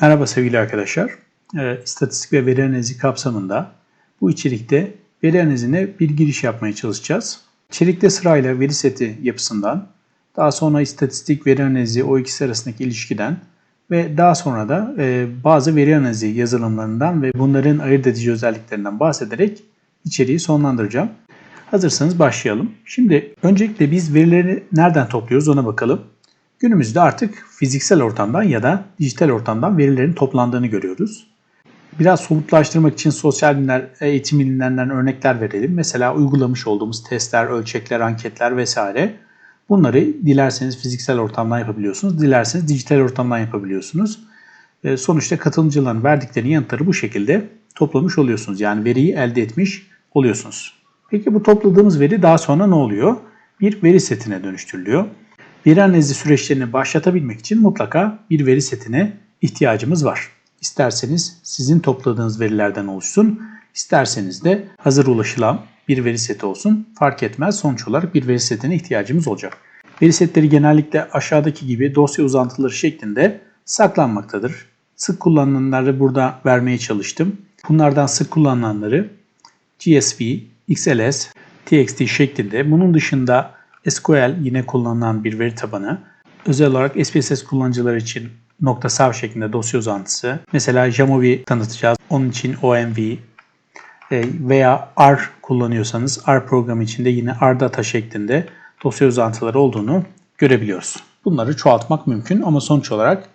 Merhaba sevgili arkadaşlar. Ee, İstatistik ve veri analizi kapsamında bu içerikte veri analizine bir giriş yapmaya çalışacağız. İçerikte sırayla veri seti yapısından, daha sonra istatistik veri analizi o ikisi arasındaki ilişkiden ve daha sonra da e, bazı veri analizi yazılımlarından ve bunların ayırt edici özelliklerinden bahsederek içeriği sonlandıracağım. Hazırsanız başlayalım. Şimdi öncelikle biz verileri nereden topluyoruz ona bakalım. Günümüzde artık fiziksel ortamdan ya da dijital ortamdan verilerin toplandığını görüyoruz. Biraz somutlaştırmak için sosyal bilimler, eğitim bilimlerinden örnekler verelim. Mesela uygulamış olduğumuz testler, ölçekler, anketler vesaire. Bunları dilerseniz fiziksel ortamdan yapabiliyorsunuz, dilerseniz dijital ortamdan yapabiliyorsunuz. E, sonuçta katılımcıların verdikleri yanıtları bu şekilde toplamış oluyorsunuz. Yani veriyi elde etmiş oluyorsunuz. Peki bu topladığımız veri daha sonra ne oluyor? Bir veri setine dönüştürülüyor. Veri analizi süreçlerini başlatabilmek için mutlaka bir veri setine ihtiyacımız var. İsterseniz sizin topladığınız verilerden oluşsun, isterseniz de hazır ulaşılan bir veri seti olsun. Fark etmez sonuç olarak bir veri setine ihtiyacımız olacak. Veri setleri genellikle aşağıdaki gibi dosya uzantıları şeklinde saklanmaktadır. Sık kullanılanları burada vermeye çalıştım. Bunlardan sık kullanılanları CSV, XLS, TXT şeklinde. Bunun dışında SQL yine kullanılan bir veri tabanı. Özel olarak SPSS kullanıcılar için nokta .sav şeklinde dosya uzantısı. Mesela Jamovi tanıtacağız. Onun için OMV e, veya R kullanıyorsanız R programı içinde yine R data şeklinde dosya uzantıları olduğunu görebiliyoruz. Bunları çoğaltmak mümkün ama sonuç olarak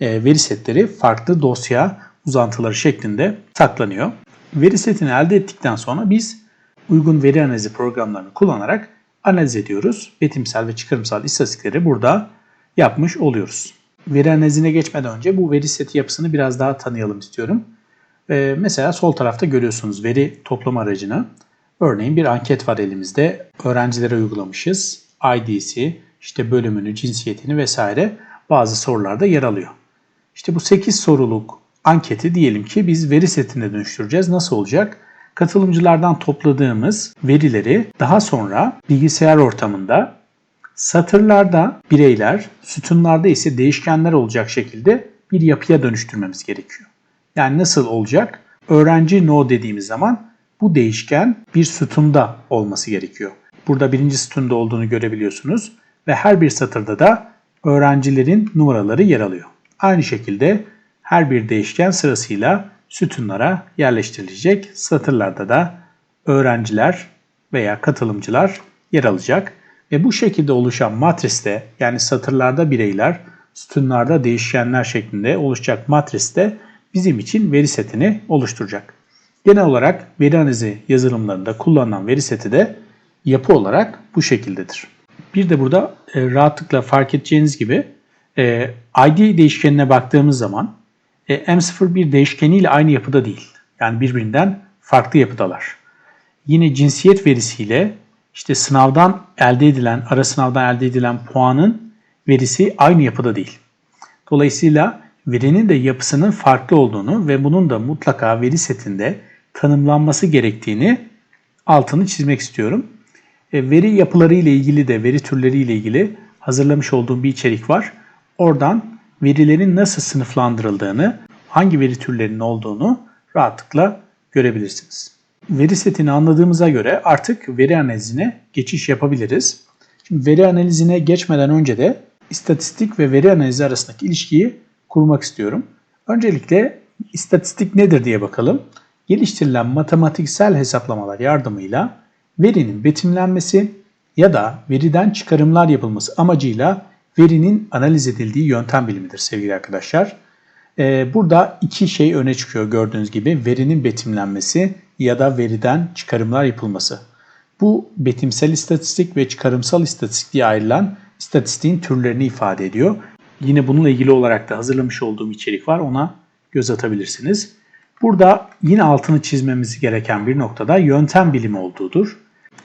e, veri setleri farklı dosya uzantıları şeklinde saklanıyor. Veri setini elde ettikten sonra biz uygun veri analizi programlarını kullanarak analiz ediyoruz. Betimsel ve çıkarımsal istatistikleri burada yapmış oluyoruz. Veri analizine geçmeden önce bu veri seti yapısını biraz daha tanıyalım istiyorum. Ee, mesela sol tarafta görüyorsunuz veri toplama aracını. Örneğin bir anket var elimizde. Öğrencilere uygulamışız. ID'si, işte bölümünü, cinsiyetini vesaire bazı sorularda yer alıyor. İşte bu 8 soruluk anketi diyelim ki biz veri setine dönüştüreceğiz. Nasıl olacak? Katılımcılardan topladığımız verileri daha sonra bilgisayar ortamında satırlarda bireyler, sütunlarda ise değişkenler olacak şekilde bir yapıya dönüştürmemiz gerekiyor. Yani nasıl olacak? Öğrenci no dediğimiz zaman bu değişken bir sütunda olması gerekiyor. Burada birinci sütunda olduğunu görebiliyorsunuz ve her bir satırda da öğrencilerin numaraları yer alıyor. Aynı şekilde her bir değişken sırasıyla sütunlara yerleştirilecek. Satırlarda da öğrenciler veya katılımcılar yer alacak. Ve bu şekilde oluşan matriste yani satırlarda bireyler, sütunlarda değişkenler şeklinde oluşacak matriste bizim için veri setini oluşturacak. Genel olarak veri analizi yazılımlarında kullanılan veri seti de yapı olarak bu şekildedir. Bir de burada e, rahatlıkla fark edeceğiniz gibi e, ID değişkenine baktığımız zaman e, M01 değişkeniyle aynı yapıda değil. Yani birbirinden farklı yapıdalar. Yine cinsiyet verisiyle işte sınavdan elde edilen, ara sınavdan elde edilen puanın verisi aynı yapıda değil. Dolayısıyla verinin de yapısının farklı olduğunu ve bunun da mutlaka veri setinde tanımlanması gerektiğini altını çizmek istiyorum. E, veri yapıları ile ilgili de veri türleri ile ilgili hazırlamış olduğum bir içerik var. Oradan verilerin nasıl sınıflandırıldığını, hangi veri türlerinin olduğunu rahatlıkla görebilirsiniz. Veri setini anladığımıza göre artık veri analizine geçiş yapabiliriz. Şimdi veri analizine geçmeden önce de istatistik ve veri analizi arasındaki ilişkiyi kurmak istiyorum. Öncelikle istatistik nedir diye bakalım. Geliştirilen matematiksel hesaplamalar yardımıyla verinin betimlenmesi ya da veriden çıkarımlar yapılması amacıyla verinin analiz edildiği yöntem bilimidir sevgili arkadaşlar. Ee, burada iki şey öne çıkıyor gördüğünüz gibi verinin betimlenmesi ya da veriden çıkarımlar yapılması. Bu betimsel istatistik ve çıkarımsal istatistik diye ayrılan istatistiğin türlerini ifade ediyor. Yine bununla ilgili olarak da hazırlamış olduğum içerik var ona göz atabilirsiniz. Burada yine altını çizmemiz gereken bir noktada yöntem bilimi olduğudur.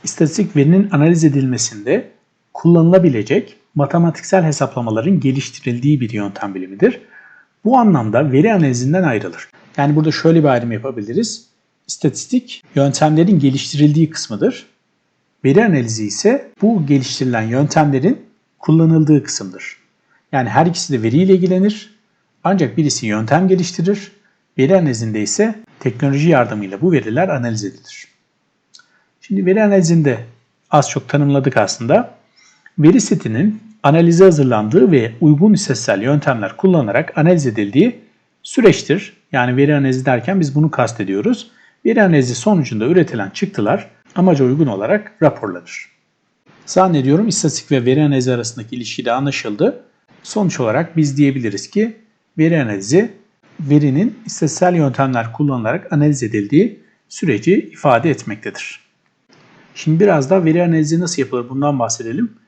İstatistik verinin analiz edilmesinde kullanılabilecek matematiksel hesaplamaların geliştirildiği bir yöntem bilimidir. Bu anlamda veri analizinden ayrılır. Yani burada şöyle bir ayrım yapabiliriz. İstatistik yöntemlerin geliştirildiği kısmıdır. Veri analizi ise bu geliştirilen yöntemlerin kullanıldığı kısımdır. Yani her ikisi de veriyle ilgilenir Ancak birisi yöntem geliştirir, veri analizinde ise teknoloji yardımıyla bu veriler analiz edilir. Şimdi veri analizinde az çok tanımladık aslında. Veri setinin analize hazırlandığı ve uygun istatistiksel yöntemler kullanarak analiz edildiği süreçtir. Yani veri analizi derken biz bunu kastediyoruz. Veri analizi sonucunda üretilen çıktılar amaca uygun olarak raporlanır. Zannediyorum istatistik ve veri analizi arasındaki ilişki de anlaşıldı. Sonuç olarak biz diyebiliriz ki veri analizi verinin istatistiksel yöntemler kullanılarak analiz edildiği süreci ifade etmektedir. Şimdi biraz da veri analizi nasıl yapılır bundan bahsedelim.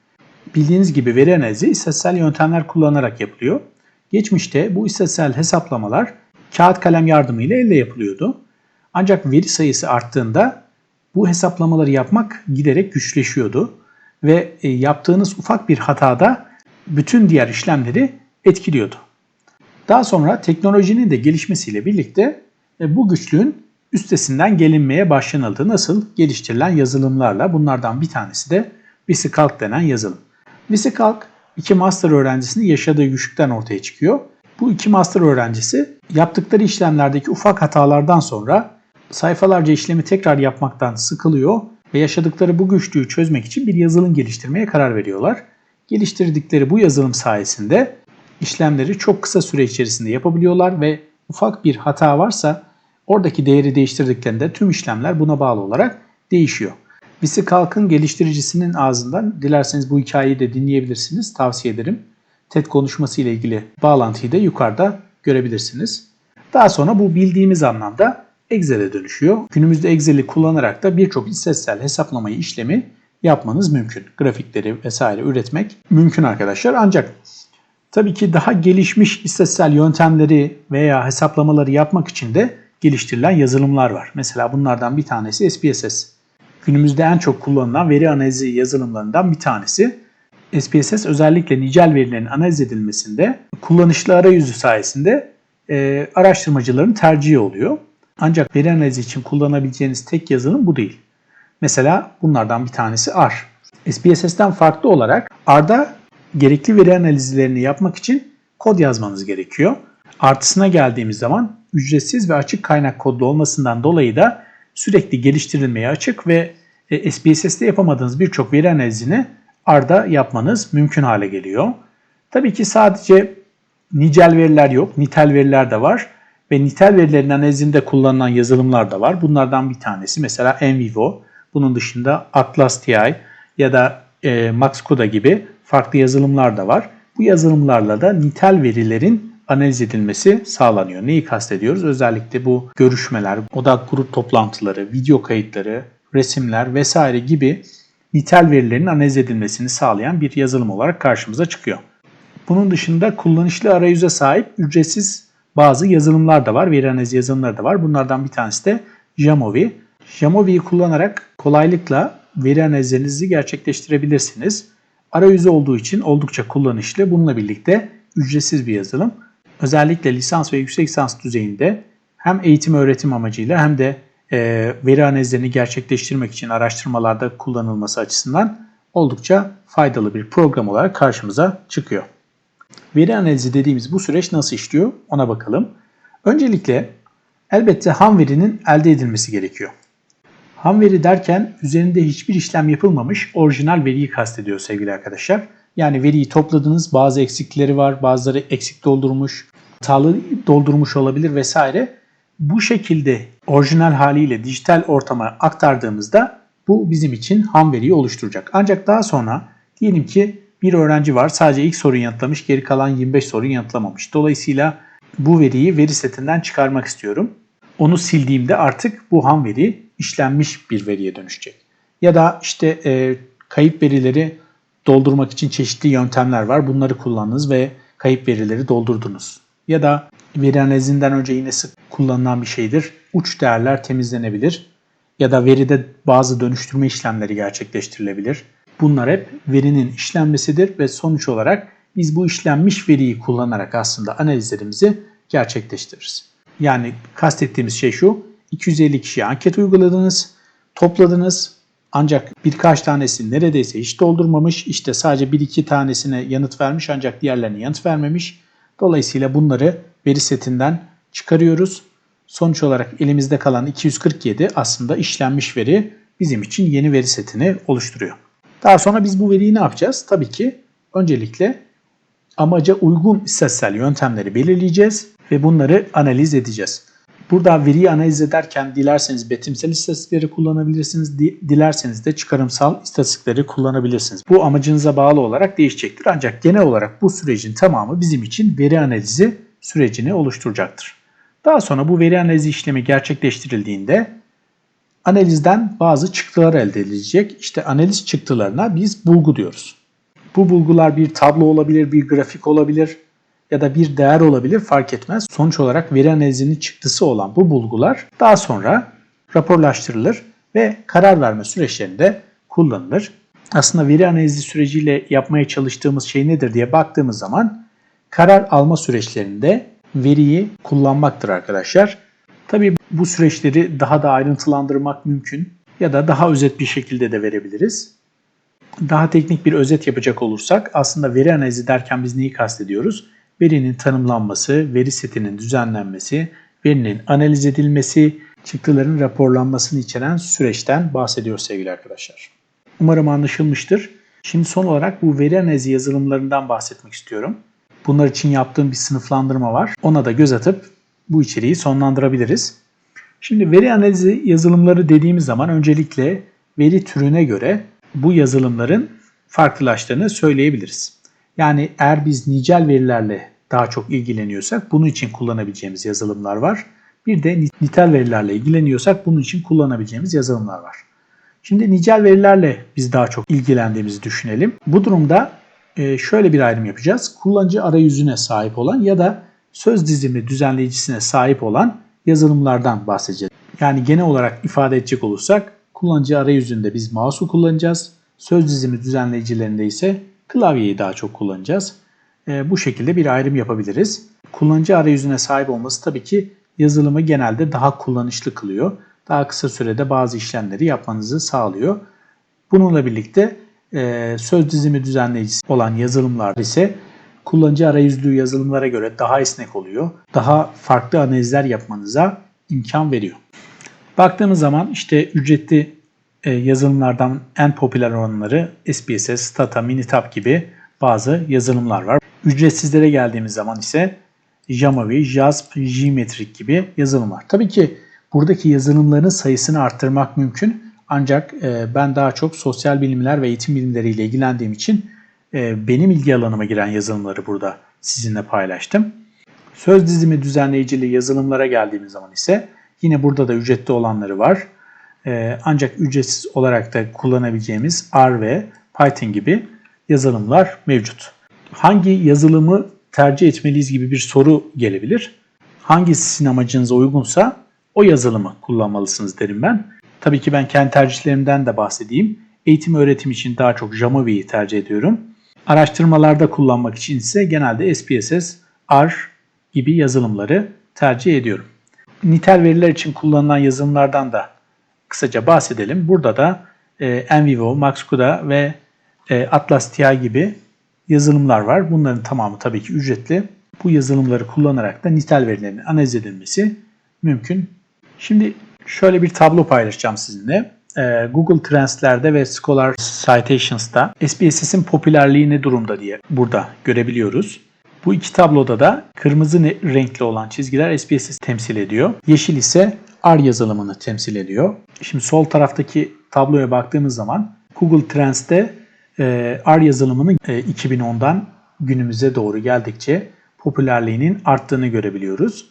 Bildiğiniz gibi veri analizi istatistiksel yöntemler kullanarak yapılıyor. Geçmişte bu istatistiksel hesaplamalar kağıt kalem yardımıyla elle yapılıyordu. Ancak veri sayısı arttığında bu hesaplamaları yapmak giderek güçleşiyordu ve e, yaptığınız ufak bir hatada bütün diğer işlemleri etkiliyordu. Daha sonra teknolojinin de gelişmesiyle birlikte e, bu güçlüğün üstesinden gelinmeye başlanıldı. Nasıl? Geliştirilen yazılımlarla. Bunlardan bir tanesi de VisiCalc denen yazılım. VisiCalc iki master öğrencisinin yaşadığı güçlükten ortaya çıkıyor. Bu iki master öğrencisi yaptıkları işlemlerdeki ufak hatalardan sonra sayfalarca işlemi tekrar yapmaktan sıkılıyor ve yaşadıkları bu güçlüğü çözmek için bir yazılım geliştirmeye karar veriyorlar. Geliştirdikleri bu yazılım sayesinde işlemleri çok kısa süre içerisinde yapabiliyorlar ve ufak bir hata varsa oradaki değeri değiştirdiklerinde tüm işlemler buna bağlı olarak değişiyor. VisiCalc'ın geliştiricisinin ağzından dilerseniz bu hikayeyi de dinleyebilirsiniz. Tavsiye ederim. TED konuşması ile ilgili bağlantıyı da yukarıda görebilirsiniz. Daha sonra bu bildiğimiz anlamda Excel'e dönüşüyor. Günümüzde Excel'i kullanarak da birçok istatistiksel hesaplamayı işlemi yapmanız mümkün. Grafikleri vesaire üretmek mümkün arkadaşlar. Ancak tabii ki daha gelişmiş istatistiksel yöntemleri veya hesaplamaları yapmak için de geliştirilen yazılımlar var. Mesela bunlardan bir tanesi SPSS. Günümüzde en çok kullanılan veri analizi yazılımlarından bir tanesi. SPSS özellikle nicel verilerin analiz edilmesinde kullanışlı arayüzü sayesinde e, araştırmacıların tercihi oluyor. Ancak veri analizi için kullanabileceğiniz tek yazılım bu değil. Mesela bunlardan bir tanesi R. SPSS'ten farklı olarak R'da gerekli veri analizlerini yapmak için kod yazmanız gerekiyor. Artısına geldiğimiz zaman ücretsiz ve açık kaynak kodlu olmasından dolayı da sürekli geliştirilmeye açık ve e, SPSS'te yapamadığınız birçok veri analizini R'da yapmanız mümkün hale geliyor. Tabii ki sadece nicel veriler yok, nitel veriler de var ve nitel verilerin analizinde kullanılan yazılımlar da var. Bunlardan bir tanesi mesela Envivo, bunun dışında Atlas TI ya da e, Maxcoda gibi farklı yazılımlar da var. Bu yazılımlarla da nitel verilerin analiz edilmesi sağlanıyor. Neyi kastediyoruz? Özellikle bu görüşmeler, odak grup toplantıları, video kayıtları, resimler vesaire gibi nitel verilerin analiz edilmesini sağlayan bir yazılım olarak karşımıza çıkıyor. Bunun dışında kullanışlı arayüze sahip ücretsiz bazı yazılımlar da var, veri analizi yazılımları da var. Bunlardan bir tanesi de Jamovi. Jamovi'yi kullanarak kolaylıkla veri analizlerinizi gerçekleştirebilirsiniz. Arayüzü olduğu için oldukça kullanışlı. Bununla birlikte ücretsiz bir yazılım. Özellikle lisans ve yüksek lisans düzeyinde hem eğitim öğretim amacıyla hem de e, veri analizlerini gerçekleştirmek için araştırmalarda kullanılması açısından oldukça faydalı bir program olarak karşımıza çıkıyor. Veri analizi dediğimiz bu süreç nasıl işliyor ona bakalım. Öncelikle elbette ham verinin elde edilmesi gerekiyor. Ham veri derken üzerinde hiçbir işlem yapılmamış orijinal veriyi kastediyor sevgili arkadaşlar. Yani veriyi topladınız bazı eksikleri var bazıları eksik doldurmuş, hatalı doldurmuş olabilir vesaire. Bu şekilde orijinal haliyle dijital ortama aktardığımızda bu bizim için ham veriyi oluşturacak. Ancak daha sonra diyelim ki bir öğrenci var sadece ilk soruyu yanıtlamış geri kalan 25 soruyu yanıtlamamış. Dolayısıyla bu veriyi veri setinden çıkarmak istiyorum. Onu sildiğimde artık bu ham veri işlenmiş bir veriye dönüşecek. Ya da işte e, kayıp verileri doldurmak için çeşitli yöntemler var. Bunları kullandınız ve kayıp verileri doldurdunuz. Ya da veri analizinden önce yine sık kullanılan bir şeydir. Uç değerler temizlenebilir. Ya da veride bazı dönüştürme işlemleri gerçekleştirilebilir. Bunlar hep verinin işlenmesidir ve sonuç olarak biz bu işlenmiş veriyi kullanarak aslında analizlerimizi gerçekleştiririz. Yani kastettiğimiz şey şu, 250 kişiye anket uyguladınız, topladınız ancak birkaç tanesi neredeyse hiç doldurmamış, işte sadece bir iki tanesine yanıt vermiş ancak diğerlerine yanıt vermemiş. Dolayısıyla bunları veri setinden çıkarıyoruz. Sonuç olarak elimizde kalan 247 aslında işlenmiş veri bizim için yeni veri setini oluşturuyor. Daha sonra biz bu veriyi ne yapacağız? Tabii ki öncelikle amaca uygun istatistiksel yöntemleri belirleyeceğiz ve bunları analiz edeceğiz. Burada veriyi analiz ederken dilerseniz betimsel istatistikleri kullanabilirsiniz, dilerseniz de çıkarımsal istatistikleri kullanabilirsiniz. Bu amacınıza bağlı olarak değişecektir. Ancak genel olarak bu sürecin tamamı bizim için veri analizi sürecini oluşturacaktır. Daha sonra bu veri analizi işlemi gerçekleştirildiğinde analizden bazı çıktılar elde edilecek. İşte analiz çıktılarına biz bulgu diyoruz. Bu bulgular bir tablo olabilir, bir grafik olabilir ya da bir değer olabilir fark etmez. Sonuç olarak veri analizinin çıktısı olan bu bulgular daha sonra raporlaştırılır ve karar verme süreçlerinde kullanılır. Aslında veri analizi süreciyle yapmaya çalıştığımız şey nedir diye baktığımız zaman karar alma süreçlerinde veriyi kullanmaktır arkadaşlar. Tabii bu süreçleri daha da ayrıntılandırmak mümkün ya da daha özet bir şekilde de verebiliriz. Daha teknik bir özet yapacak olursak aslında veri analizi derken biz neyi kastediyoruz? Verinin tanımlanması, veri setinin düzenlenmesi, verinin analiz edilmesi, çıktıların raporlanmasını içeren süreçten bahsediyor sevgili arkadaşlar. Umarım anlaşılmıştır. Şimdi son olarak bu veri analizi yazılımlarından bahsetmek istiyorum. Bunlar için yaptığım bir sınıflandırma var. Ona da göz atıp bu içeriği sonlandırabiliriz. Şimdi veri analizi yazılımları dediğimiz zaman öncelikle veri türüne göre bu yazılımların farklılaştığını söyleyebiliriz. Yani eğer biz nicel verilerle daha çok ilgileniyorsak bunun için kullanabileceğimiz yazılımlar var. Bir de nitel verilerle ilgileniyorsak bunun için kullanabileceğimiz yazılımlar var. Şimdi nicel verilerle biz daha çok ilgilendiğimizi düşünelim. Bu durumda e, şöyle bir ayrım yapacağız. Kullanıcı arayüzüne sahip olan ya da söz dizimi düzenleyicisine sahip olan yazılımlardan bahsedeceğiz. Yani genel olarak ifade edecek olursak kullanıcı arayüzünde biz mouse'u kullanacağız. Söz dizimi düzenleyicilerinde ise klavyeyi daha çok kullanacağız. E, bu şekilde bir ayrım yapabiliriz. Kullanıcı arayüzüne sahip olması tabii ki yazılımı genelde daha kullanışlı kılıyor. Daha kısa sürede bazı işlemleri yapmanızı sağlıyor. Bununla birlikte e, söz dizimi düzenleyicisi olan yazılımlar ise kullanıcı arayüzlü yazılımlara göre daha esnek oluyor. Daha farklı analizler yapmanıza imkan veriyor. Baktığımız zaman işte ücretli yazılımlardan en popüler olanları SPSS, Stata, Minitab gibi bazı yazılımlar var. Ücretsizlere geldiğimiz zaman ise Jamovi, JASP, Gmetric gibi yazılımlar. Tabii ki buradaki yazılımların sayısını arttırmak mümkün. Ancak e, ben daha çok sosyal bilimler ve eğitim bilimleriyle ilgilendiğim için e, benim ilgi alanıma giren yazılımları burada sizinle paylaştım. Söz dizimi düzenleyicili yazılımlara geldiğimiz zaman ise yine burada da ücretli olanları var. E, ancak ücretsiz olarak da kullanabileceğimiz R ve Python gibi yazılımlar mevcut. Hangi yazılımı tercih etmeliyiz gibi bir soru gelebilir. Hangisi sizin amacınıza uygunsa o yazılımı kullanmalısınız derim ben. Tabii ki ben kendi tercihlerimden de bahsedeyim. Eğitim öğretim için daha çok Jamovi'yi tercih ediyorum. Araştırmalarda kullanmak için ise genelde SPSS, R gibi yazılımları tercih ediyorum. Nitel veriler için kullanılan yazılımlardan da kısaca bahsedelim. Burada da e, Envivo, Maxcuda ve e, Atlas TI gibi yazılımlar var. Bunların tamamı tabii ki ücretli. Bu yazılımları kullanarak da nitel verilerin analiz edilmesi mümkün. Şimdi şöyle bir tablo paylaşacağım sizinle. Ee, Google Trends'lerde ve Scholar Citations'ta SPSS'in popülerliği ne durumda diye burada görebiliyoruz. Bu iki tabloda da kırmızı renkli olan çizgiler SPSS temsil ediyor. Yeşil ise R yazılımını temsil ediyor. Şimdi sol taraftaki tabloya baktığımız zaman Google Trends'te e, R yazılımının e, 2010'dan günümüze doğru geldikçe popülerliğinin arttığını görebiliyoruz.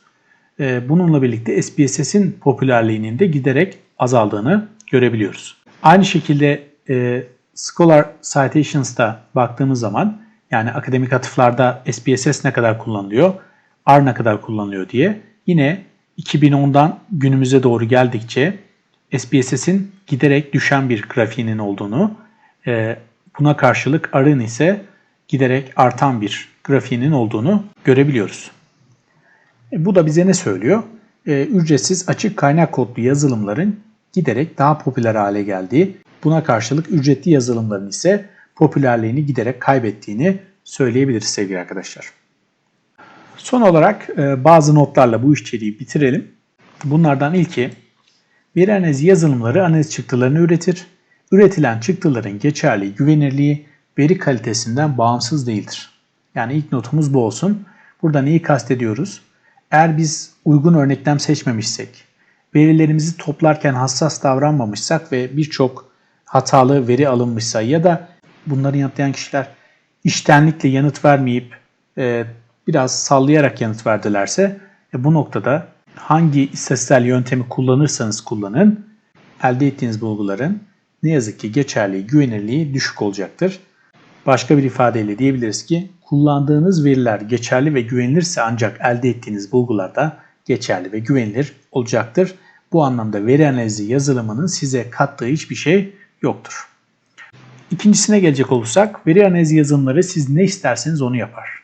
E, bununla birlikte SPSS'in popülerliğinin de giderek azaldığını görebiliyoruz. Aynı şekilde e, Scholar Citations'ta baktığımız zaman yani akademik atıflarda SPSS ne kadar kullanılıyor, R ne kadar kullanılıyor diye yine 2010'dan günümüze doğru geldikçe SPSS'in giderek düşen bir grafiğinin olduğunu, e, buna karşılık R'ın ise giderek artan bir grafiğinin olduğunu görebiliyoruz. E, bu da bize ne söylüyor? E, ücretsiz açık kaynak kodlu yazılımların giderek daha popüler hale geldiği, buna karşılık ücretli yazılımların ise popülerliğini giderek kaybettiğini söyleyebiliriz sevgili arkadaşlar. Son olarak e, bazı notlarla bu içeriği bitirelim. Bunlardan ilki veri analizi yazılımları analiz çıktılarını üretir. Üretilen çıktıların geçerliği, güvenirliği veri kalitesinden bağımsız değildir. Yani ilk notumuz bu olsun. Burada neyi kastediyoruz? Eğer biz uygun örneklem seçmemişsek, verilerimizi toplarken hassas davranmamışsak ve birçok hatalı veri alınmışsa ya da bunları yanıtlayan kişiler iştenlikle yanıt vermeyip e, biraz sallayarak yanıt verdilerse e, bu noktada hangi istatistiksel yöntemi kullanırsanız kullanın elde ettiğiniz bulguların ne yazık ki geçerliği, güvenirliği düşük olacaktır. Başka bir ifadeyle diyebiliriz ki kullandığınız veriler geçerli ve güvenilirse ancak elde ettiğiniz bulgular da geçerli ve güvenilir olacaktır. Bu anlamda veri analizi yazılımının size kattığı hiçbir şey yoktur. İkincisine gelecek olursak veri analizi yazılımları siz ne isterseniz onu yapar.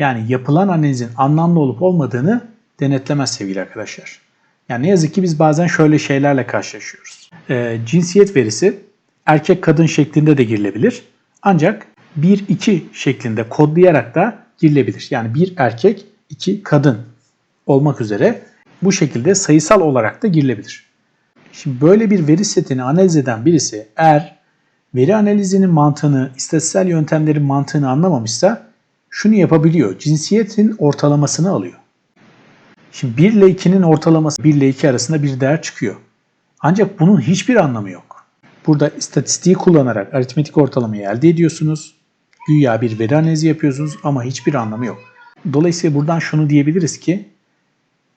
Yani yapılan analizin anlamlı olup olmadığını denetlemez sevgili arkadaşlar. Yani ne yazık ki biz bazen şöyle şeylerle karşılaşıyoruz. E, cinsiyet verisi erkek kadın şeklinde de girilebilir. Ancak 1-2 şeklinde kodlayarak da girilebilir. Yani bir erkek, iki kadın olmak üzere bu şekilde sayısal olarak da girilebilir. Şimdi böyle bir veri setini analiz eden birisi eğer veri analizinin mantığını, istatistiksel yöntemlerin mantığını anlamamışsa şunu yapabiliyor. Cinsiyetin ortalamasını alıyor. Şimdi 1 ile 2'nin ortalaması 1 ile 2 arasında bir değer çıkıyor. Ancak bunun hiçbir anlamı yok. Burada istatistiği kullanarak aritmetik ortalamayı elde ediyorsunuz. Güya bir veri analizi yapıyorsunuz ama hiçbir anlamı yok. Dolayısıyla buradan şunu diyebiliriz ki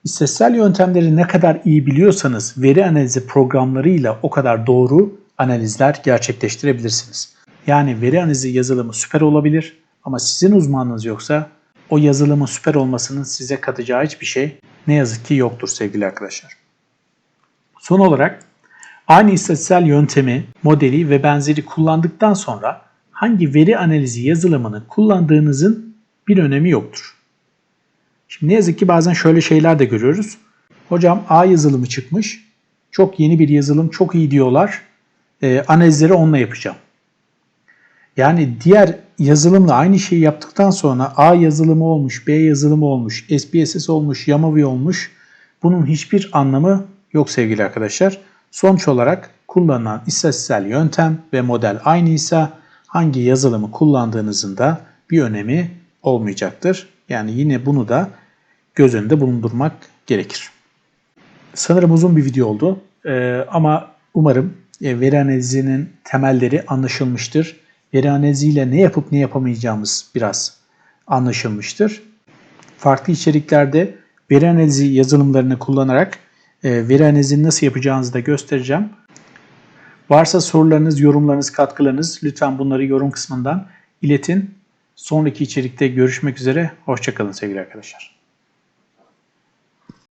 istatistiksel yöntemleri ne kadar iyi biliyorsanız veri analizi programlarıyla o kadar doğru analizler gerçekleştirebilirsiniz. Yani veri analizi yazılımı süper olabilir ama sizin uzmanınız yoksa o yazılımın süper olmasının size katacağı hiçbir şey ne yazık ki yoktur sevgili arkadaşlar. Son olarak aynı istatistiksel yöntemi, modeli ve benzeri kullandıktan sonra hangi veri analizi yazılımını kullandığınızın bir önemi yoktur. Şimdi ne yazık ki bazen şöyle şeyler de görüyoruz. Hocam A yazılımı çıkmış. Çok yeni bir yazılım, çok iyi diyorlar. E, analizleri onunla yapacağım. Yani diğer yazılımla aynı şeyi yaptıktan sonra A yazılımı olmuş, B yazılımı olmuş, SPSS olmuş, Yamavi olmuş. Bunun hiçbir anlamı yok sevgili arkadaşlar. Sonuç olarak kullanılan istatistiksel yöntem ve model aynıysa hangi yazılımı kullandığınızın da bir önemi olmayacaktır. Yani yine bunu da göz önünde bulundurmak gerekir. Sanırım uzun bir video oldu ee, ama umarım e, veri analizinin temelleri anlaşılmıştır. Veri analiziyle ne yapıp ne yapamayacağımız biraz anlaşılmıştır. Farklı içeriklerde veri analizi yazılımlarını kullanarak e, veri analizini nasıl yapacağınızı da göstereceğim. Varsa sorularınız, yorumlarınız, katkılarınız lütfen bunları yorum kısmından iletin. Sonraki içerikte görüşmek üzere. Hoşçakalın sevgili arkadaşlar.